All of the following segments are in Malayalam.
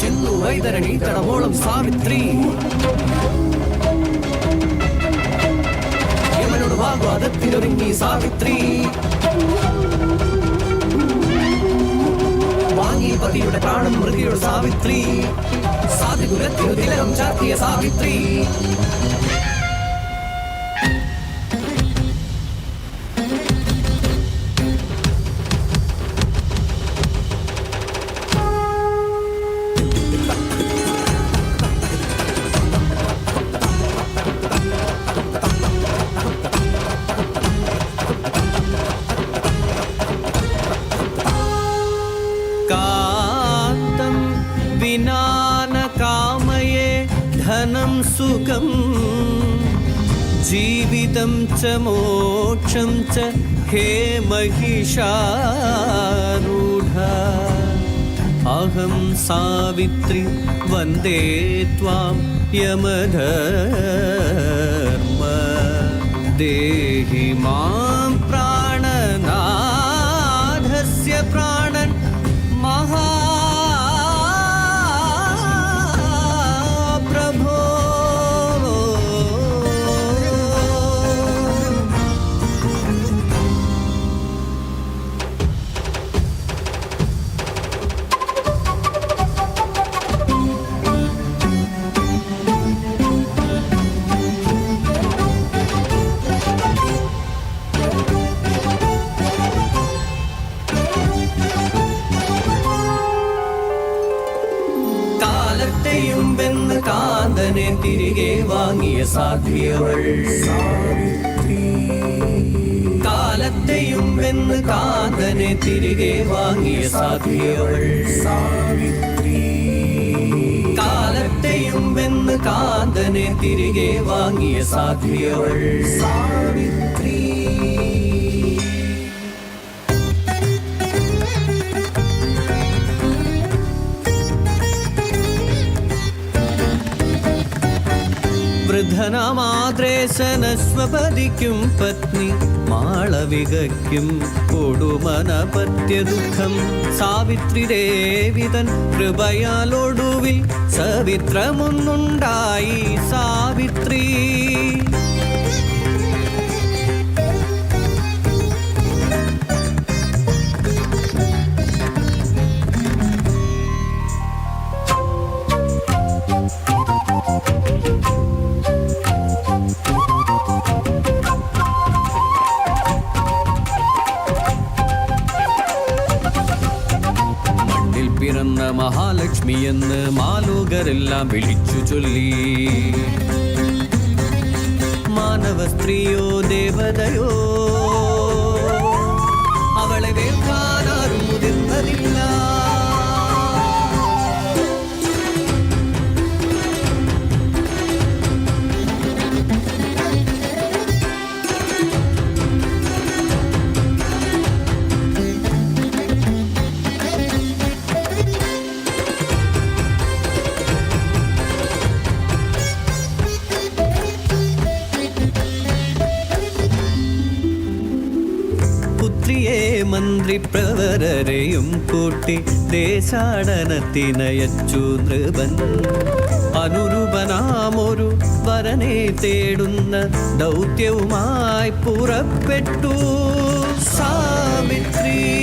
ചെന്നു വൈതരണി തടവോളം സാവിത്രി. യമനോട് വാഗ്വാദത്തിനൊരുങ്ങി സാവിത്രി. വാങ്ങി പതിയുടെ പ്രാണം മൃഗിയുടെ സാവിത്രി. സാധുഗുരത്തിനു തിലകം ചാർത്തിയ സാവിത്രി. സുഖം ജീവിതം ച മോക്ഷം ച ഹേ महिषारूढ അഹം സാവിത്രി വന്ദേ त्वां യമധർമ്മ ദേഹി മാ തിരികെ വാങ്ങിയ സാധ്യവൾ കാലത്തെയും വെന്ന് കാന്തനെ തിരികെ വാങ്ങിയ സാധ്യവൾ കാലത്തെയും വെന്ന് കാന്തനെ തിരികെ വാങ്ങിയ സാധ്യവൾ സാവിത്രി വൃദ്ധനമാദ്രേശനസ്വപതിക്കും പത്നി മാളവികയ്ക്കും കൊടുമനപത്യ ദുഃഖം സാവിത്രി ദേവിതൻ കൃപയാലൊടുവിൽ സവിത്രമൊന്നുണ്ടായി. സാവിത്രി മഹാലക്ഷ്മി എന്ന് മാലോകരെല്ലാം വിളിച്ചു ചൊല്ലി. മാനവ സ്ത്രീയോ ദേവതയോ മന്ത്രിപ്രവരരെയും കൂട്ടി ദേശാടനത്തിനയച്ചു നൃപൻ. അനുരൂപനാമൊരു വരനെ തേടുന്ന ദൗത്യവുമായി പുറപ്പെട്ടു. സാവിത്രി.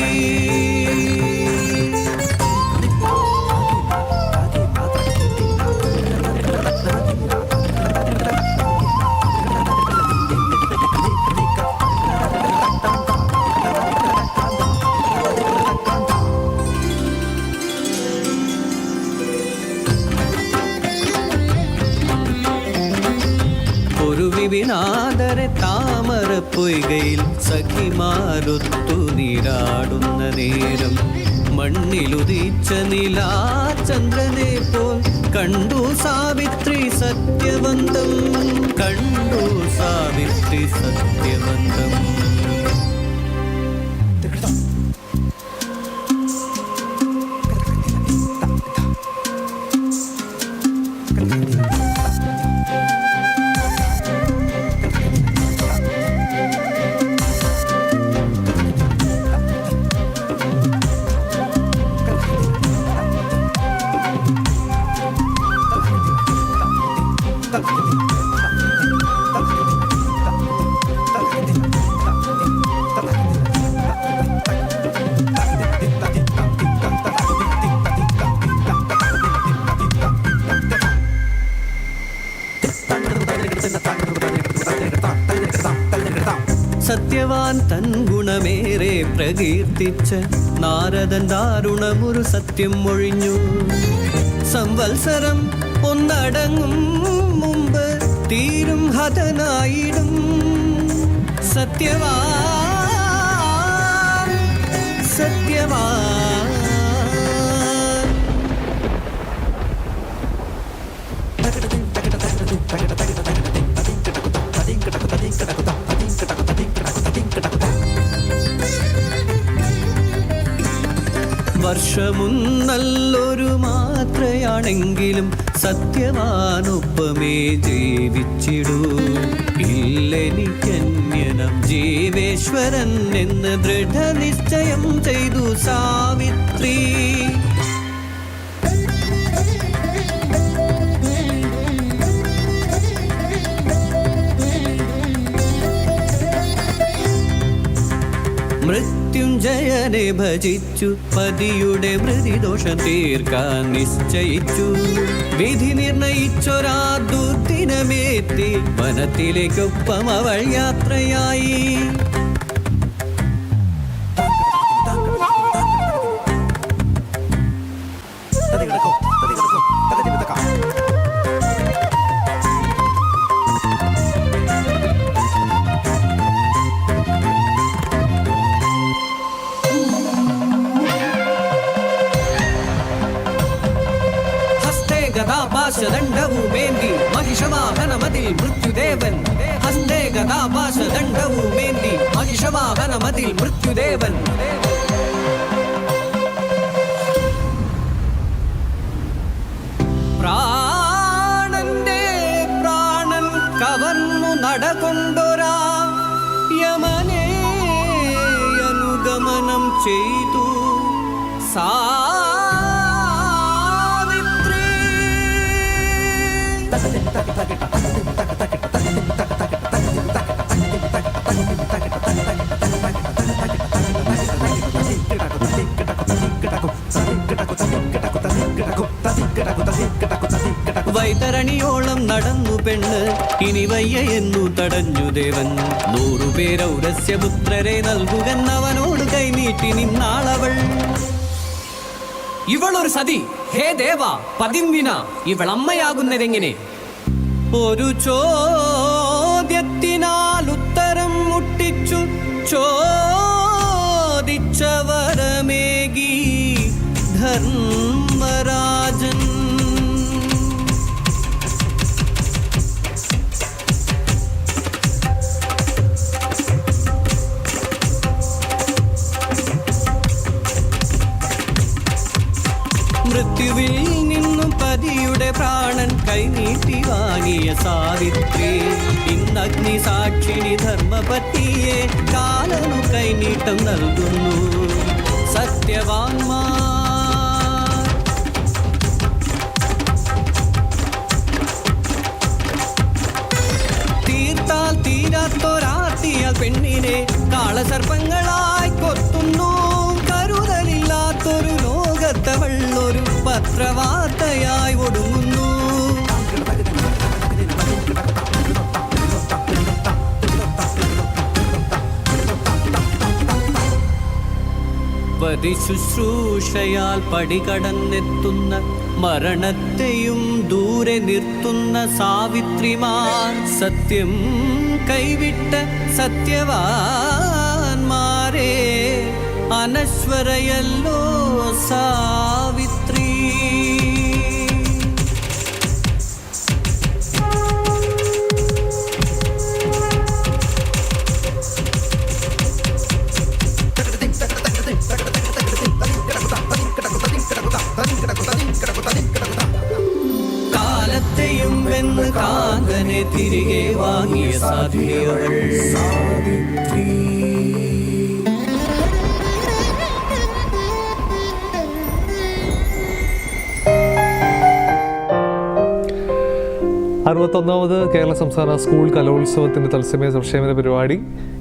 ഒരു വിപിനാദരെ താമര പൊയ്കയിൽ സഖിമാരൊത്തു നീരാടുന്ന നേരം മണ്ണിലുദിച്ച നിലാചന്ദ്രനെ പോൽ കണ്ടു സാവിത്രി സത്യവന്തം. കണ്ടു സാവിത്രി സത്യവന്തം. തൻ ഗുണമേറെ പ്രകീർത്തിച്ച് നാരദൻ ദാരുണമൊരു സത്യം ഒഴിഞ്ഞു സംവത്സരം ഒന്നടങ്ങും മുമ്പ് തീരും ഹതനായിടും. സത്യവാൻ സത്യവാൻ നല്ലൊരു മാത്രയാണെങ്കിലും സത്യവാനൊപ്പമേ ജീവിച്ചിടൂ. ഇല്ലെനിക്കന്യനം ജീവേശ്വരൻ എന്ന് ദൃഢനിശ്ചയം ചെയ്തു സാവിത്രി. മൃത്യുഞ്ജയനെ ഭജിച്ചു. പതിയുടെ മൃതിദോഷം തീർക്കാൻ നിശ്ചയിച്ചു. വിധി നിർണയിച്ചൊരാ ദുർദിനമേത്തി വനത്തിലേക്കൊപ്പം അവൾ യാത്രയായി. ഹസ്തേ ഗതാപാശദണ്ഡവുമേന്തി മഹിഷവാഹനമതിൽ മൃത്യുദേവൻ. പ്രാണന്റെ പ്രാണൻ കവർന്നു നടകൊണ്ടൊരാ യമനെ അനുഗമനം ചെയ്തു. സാവിത്രി. വൈതരണിയോളം നടന്നു പെണ്ണ്. ഇനി വയ്യ എന്നു തടഞ്ഞു ദേവൻ. നൂറുപേരൗരസ്യപുത്രരെ നൽകുകെന്നവനോട് കൈനീട്ടി നിന്നാളവൾ. ഇവളൊരു സതി. ഹേ ദേവ പതിമ്പിന ഇവൾ അമ്മയാകുന്നതെങ്ങനെ ഒരു ചോദ്യത്തിനാൽ ഉത്തരം മുട്ടിച്ചു. ചോദിച്ചവരമേകി മൃത്യുവിൽ നിന്നും പതിയുടെ പ്രാണൻ കൈനീട്ടി വാങ്ങിയ സാവിത്രി. ഇന്നഗ്നി സാക്ഷിണി ധർമ്മപത്തിയെ കാലനു കൈനീട്ടം നൽകുന്നു. സത്യവാങ്മാ. തീർത്താൽ തീരാത്തൊരാർത്തിയാൽ പെണ്ണിനെ കാളസർപ്പങ്ങളായി പത്രവാർത്തയായി ഒടുങ്ങുന്നു. ശുശ്രൂഷയാൽ പടികടന്നെത്തുന്ന മരണത്തെയും ദൂരെ നിർത്തുന്ന സാവിത്രിമാർ സത്യം കൈവിട്ട സത്യവാന്മാരെ അനശ്വരയല്ലോ സാവിത്രി കാലത്തെയും വെന്ന് കാന്തനെ തിരികെ വാങ്ങിയ സാധ്യവൾ അറുപത്തൊന്നാമത് കേരള സംസ്ഥാന സ്കൂൾ കലോത്സവത്തിന്റെ തത്സമയ സംക്ഷേമന പരിപാടി.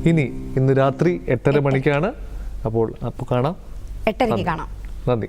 ഇനി ഇന്ന് രാത്രി എട്ടര മണിക്കാണ്. അപ്പോൾ അപ്പോൾ കാണാം. എട്ടരയ്ക്ക് കാണാം. നന്ദി.